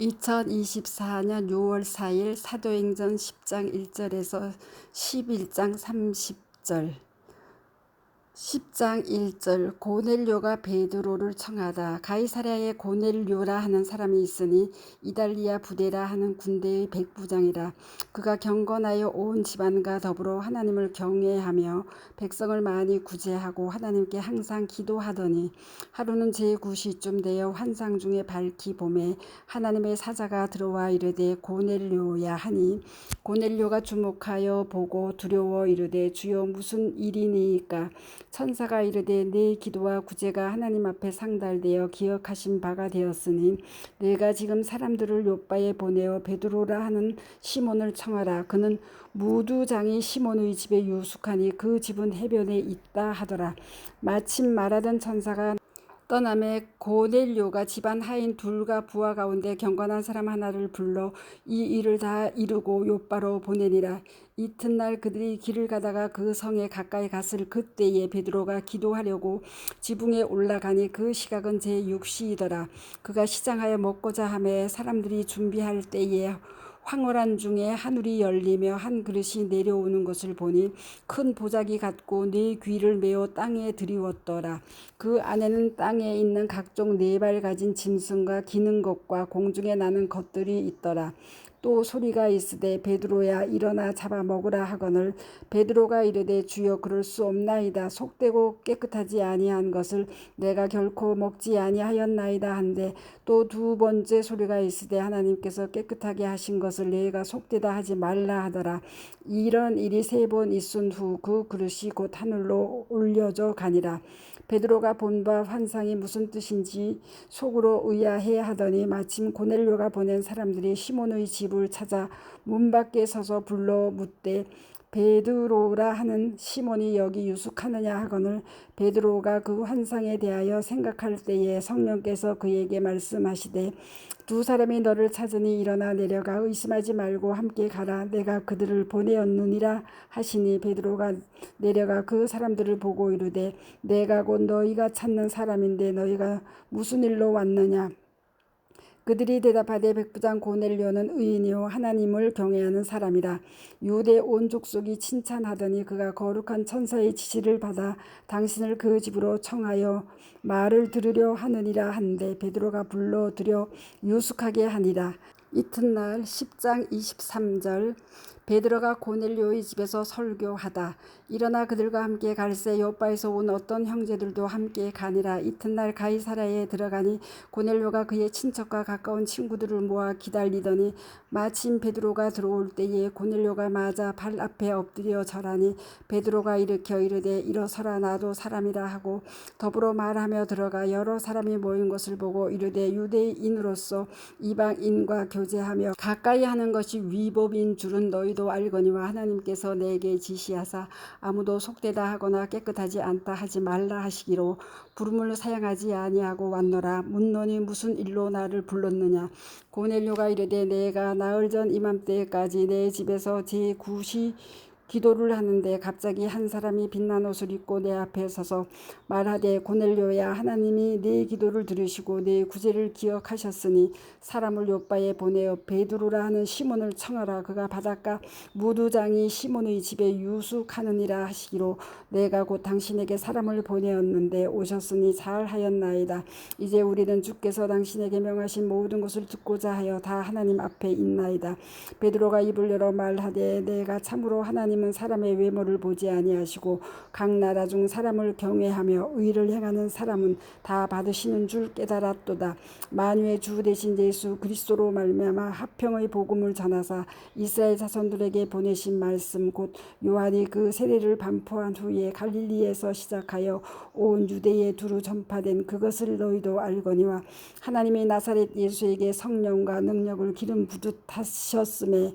2024년 6월 4일 사도행전 10장 1절에서 11장 30절 10장 1절 고넬료가 베드로를 청하다. 가이사랴에 고넬료라 하는 사람이 있으니 이달리아 부대라 하는 군대의 백부장이라. 그가 경건하여 온 집안과 더불어 하나님을 경외하며 백성을 많이 구제하고 하나님께 항상 기도하더니 하루는 제9시쯤 되어 환상 중에 밝히 봄에 하나님의 사자가 들어와 이르되 고넬료야 하니 고넬료가 주목하여 보고 두려워 이르되 주여 무슨 일이니까 천사가 이르되 내 기도와 구제가 하나님 앞에 상달되어 기억하신 바가 되었으니 내가 지금 사람들을 요바에 보내어 베드로라 하는 시몬을 청하라. 그는 무두장이 시몬의 집에 유숙하니 그 집은 해변에 있다 하더라. 마침 말하던 천사가 떠남에 고넬료가 집안 하인 둘과 부하 가운데 경건한 사람 하나를 불러 이 일을 다 이루고 요바로 보내니라. 이튿날 그들이 길을 가다가 그 성에 가까이 갔을 그때에 베드로가 기도하려고 지붕에 올라가니 그 시각은 제 6시이더라. 그가 시장하여 먹고자 하매 사람들이 준비할 때에 황홀한 중에 하늘이 열리며 한 그릇이 내려오는 것을 보니 큰 보자기 같고 네 귀를 메어 땅에 들이웠더라. 그 안에는 땅에 있는 각종 네 발 가진 짐승과 기는 것과 공중에 나는 것들이 있더라. 또 소리가 있으되 베드로야 일어나 잡아 먹으라 하거늘 베드로가 이르되 주여 그럴 수 없나이다. 속되고 깨끗하지 아니한 것을 내가 결코 먹지 아니하였나이다 한데 또 두 번째 소리가 있으되 하나님께서 깨끗하게 하신 것을 내가 속되다 하지 말라 하더라. 이런 일이 세 번 있은 후 그 그릇이 곧 하늘로 올려져 가니라. 베드로가 본 바 환상이 무슨 뜻인지 속으로 의아해 하더니 마침 고넬료가 보낸 사람들이 시몬의 집을 찾아 문 밖에 서서 불러 묻되 베드로라 하는 시몬이 여기 유숙하느냐 하거늘 베드로가 그 환상에 대하여 생각할 때에 성령께서 그에게 말씀하시되 두 사람이 너를 찾으니 일어나 내려가 의심하지 말고 함께 가라. 내가 그들을 보내었느니라 하시니 베드로가 내려가 그 사람들을 보고 이르되 내가 곧 너희가 찾는 사람인데 너희가 무슨 일로 왔느냐 그들이 대답하되 백부장 고넬료는 의인이요 하나님을 경외하는 사람이라. 유대 온 족속이 칭찬하더니 그가 거룩한 천사의 지시를 받아 당신을 그 집으로 청하여 말을 들으려 하느니라 한데 베드로가 불러들여 유숙하게 하니라. 이튿날 10장 23절 베드로가 고넬료의 집에서 설교하다. 일어나 그들과 함께 갈새 요바에서 온 어떤 형제들도 함께 가니라. 이튿날 가이사라에 들어가니 고넬료가 그의 친척과 가까운 친구들을 모아 기다리더니 마침 베드로가 들어올 때에 고넬료가 맞아 발 앞에 엎드려 절하니 베드로가 일으켜 이르되 일어서라 나도 사람이라 하고 더불어 말하며 들어가 여러 사람이 모인 것을 보고 이르되 유대인으로서 이방인과 교제하며 가까이 하는 것이 위법인 줄은 너희 도 알거니와 하나님께서 내게 지시하사 아무도 속되다 하거나 깨끗하지 않다 하지 말라 하시기로 부름을 사양하지 아니하고 왔노라. 묻노니 무슨 일로 나를 불렀느냐? 고넬료가 이르되 내가 나흘 전 이맘때까지 내 집에서 제9시 기도를 하는데 갑자기 한 사람이 빛난 옷을 입고 내 앞에 서서 말하되 고넬료야 하나님이 네 기도를 들으시고 네 구제를 기억하셨으니 사람을 요바에 보내어 베드로라 하는 시몬을 청하라. 그가 바닷가 무두장이 시몬의 집에 유숙하느니라 하시기로 내가 곧 당신에게 사람을 보내었는데 오셨으니 잘하였나이다. 이제 우리는 주께서 당신에게 명하신 모든 것을 듣고자 하여 다 하나님 앞에 있나이다. 베드로가 입을 열어 말하되 내가 참으로 하나님 하나님은 사람의 외모를 보지 아니하시고 각 나라 중 사람을 경외하며 의를 행하는 사람은 다 받으시는 줄 깨달았도다. 만유의 주 대신 예수 그리스도로 말미암아 합평의 복음을 전하사 이스라엘 자손들에게 보내신 말씀 곧 요한이 그 세례를 반포한 후에 갈릴리에서 시작하여 온 유대에 두루 전파된 그것을 너희도 알거니와 하나님의 나사렛 예수에게 성령과 능력을 기름 부듯 하셨음에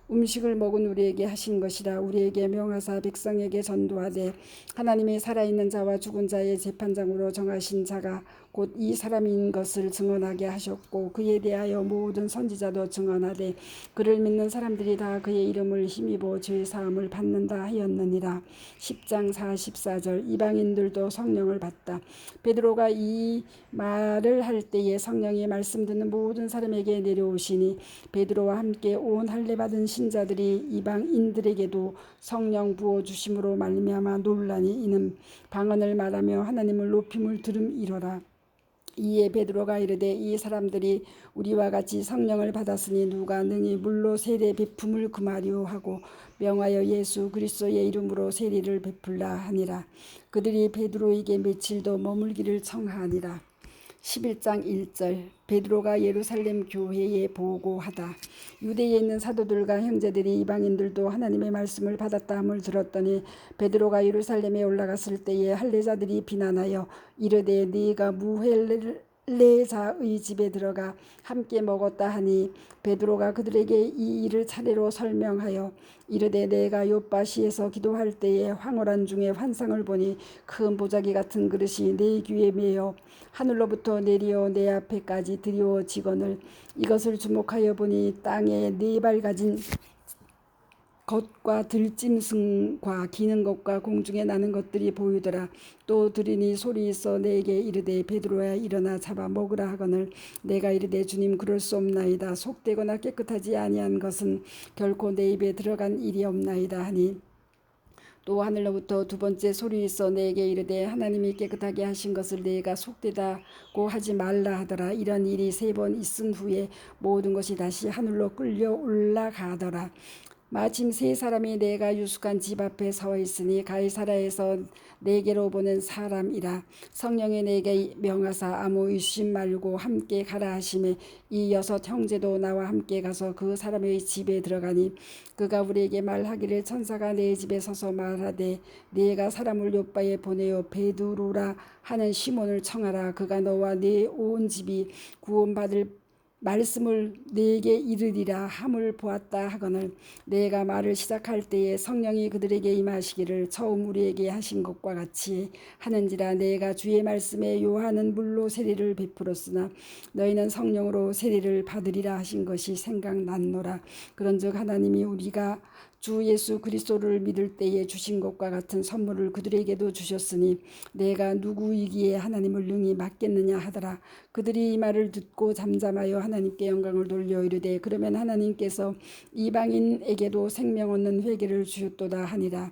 음식을 먹은 우리에게 하신 것이라 우리에게 명하사 백성에게 전도하되 하나님의 살아있는 자와 죽은 자의 재판장으로 정하신 자가 곧 이 사람인 것을 증언하게 하셨고 그에 대하여 모든 선지자도 증언하되 그를 믿는 사람들이 다 그의 이름을 힘입어 죄 사함을 받는다 하였느니라. 10장 44절 이방인들도 성령을 받다. 베드로가 이 말을 할 때에 성령이 말씀 듣는 모든 사람에게 내려오시니 베드로와 함께 온 할례 받은 신 자들이 이방인들에게도 성령 부어 주심으로 말미암아 놀라니 이는 방언을 말하며 하나님을 높임을 들음이로라 이에 베드로가 이르되 이 사람들이 우리와 같이 성령을 받았으니 누가 능히 물로 세례 베품을 금하리오 하고 명하여 예수 그리스도의 이름으로 세례를 베풀라 하니라. 그들이 베드로에게 며칠도 머물기를 청하니라 11장 1절 베드로가 예루살렘 교회에 보고하다. 유대에 있는 사도들과 형제들이 이방인들도 하나님의 말씀을 받았다 함을 들었더니 베드로가 예루살렘에 올라갔을 때에 할례자들이 비난하여 이르되 네가 무헬 레자의 집에 들어가 함께 먹었다 하니 베드로가 그들에게 이 일을 차례로 설명하여 이르되 내가 요바시에서 기도할 때에 황홀한 중에 환상을 보니 큰 보자기 같은 그릇이 내 귀에 매어 하늘로부터 내리어 내 앞에까지 드리워지거늘 이것을 주목하여 보니 땅에 네 발 가진 것과 들짐승과 기는 것과 공중에 나는 것들이 보이더라. 또 들으니 소리 있어 내게 이르되 베드로야 일어나 잡아 먹으라 하거늘 내가 이르되 주님 그럴 수 없나이다. 속되거나 깨끗하지 아니한 것은 결코 내 입에 들어간 일이 없나이다 하니 또 하늘로부터 두 번째 소리 있어 내게 이르되 하나님이 깨끗하게 하신 것을 내가 속되다고 하지 말라 하더라 이런 일이 세 번 있은 후에 모든 것이 다시 하늘로 끌려 올라가더라 마침 세 사람이 내가 유숙한 집 앞에 서 있으니 가이사라에서 내게로 보낸 사람이라. 성령이 내게 명하사 아무 의심 말고 함께 가라 하심에 이 여섯 형제도 나와 함께 가서 그 사람의 집에 들어가니 그가 우리에게 말하기를 천사가 내 집에 서서 말하되 네가 사람을 요바에 보내어 베드로라 하는 시몬을 청하라. 그가 너와 네 온 집이 구원받을 말씀을 내게 이르리라 함을 보았다 하거늘 내가 말을 시작할 때에 성령이 그들에게 임하시기를 처음 우리에게 하신 것과 같이 하는지라 내가 주의 말씀에 요하는 물로 세례를 베풀었으나 너희는 성령으로 세례를 받으리라 하신 것이 생각났노라. 그런즉 하나님이 우리가 주 예수 그리스도를 믿을 때에 주신 것과 같은 선물을 그들에게도 주셨으니 내가 누구이기에 하나님을 능히 맡겠느냐 하더라. 그들이 이 말을 듣고 잠잠하여 하나님께 영광을 돌려 이르되 그러면 하나님께서 이방인에게도 생명 얻는 회개를 주셨도다 하니라.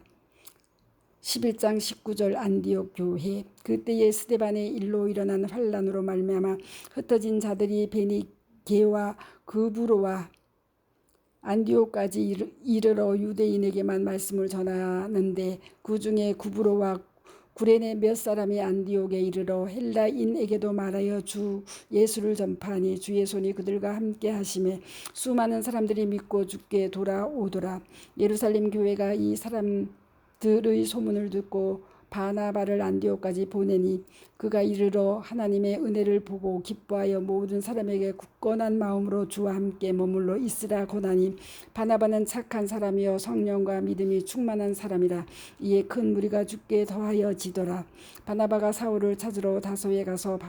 11장 19절 안디옥 교회 그때에 스데반의 일로 일어난 환란으로 말미암아 흩어진 자들이 베니게와 그부로와 안디옥까지 이르러 유대인에게만 말씀을 전하는데 그 중에 구브로와 구레네 몇 사람이 안디옥에 이르러 헬라인에게도 말하여 주 예수를 전파하니 주의 손이 그들과 함께 하심에 수많은 사람들이 믿고 죽게 돌아오더라. 예루살렘 교회가 이 사람들의 소문을 듣고 바나바를 안디옥까지 보내니 그가 이르러 하나님의 은혜를 보고 기뻐하여 모든 사람에게 굳건한 마음으로 주와 함께 머물러 있으라 고나니 바나바는 착한 사람이요 성령과 믿음이 충만한 사람이라 이에 큰 무리가 죽게 더하여 지더라. 바나바가 사울을 찾으러 다소에 가서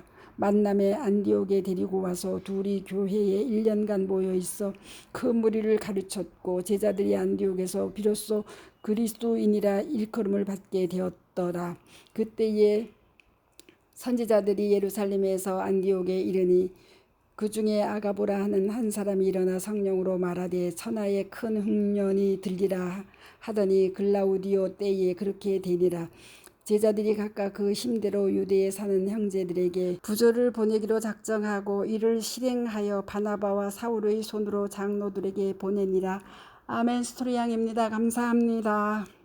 만남에 안디옥에 데리고 와서 둘이 교회에 1년간 모여 있어 큰 무리를 가르쳤고 제자들이 안디옥에서 비로소 그리스도인이라 일컬음을 받게 되었더라. 그때에 선지자들이 예루살렘에서 안디옥에 이르니 그 중에 아가보라 하는 한 사람이 일어나 성령으로 말하되 천하에 큰 흉년이 들리라 하더니 글라우디오 때에 그렇게 되니라. 제자들이 각각 그 힘대로 유대에 사는 형제들에게 부조를 보내기로 작정하고 이를 실행하여 바나바와 사울의 손으로 장로들에게 보내니라. 아멘 스토리양입니다. 감사합니다.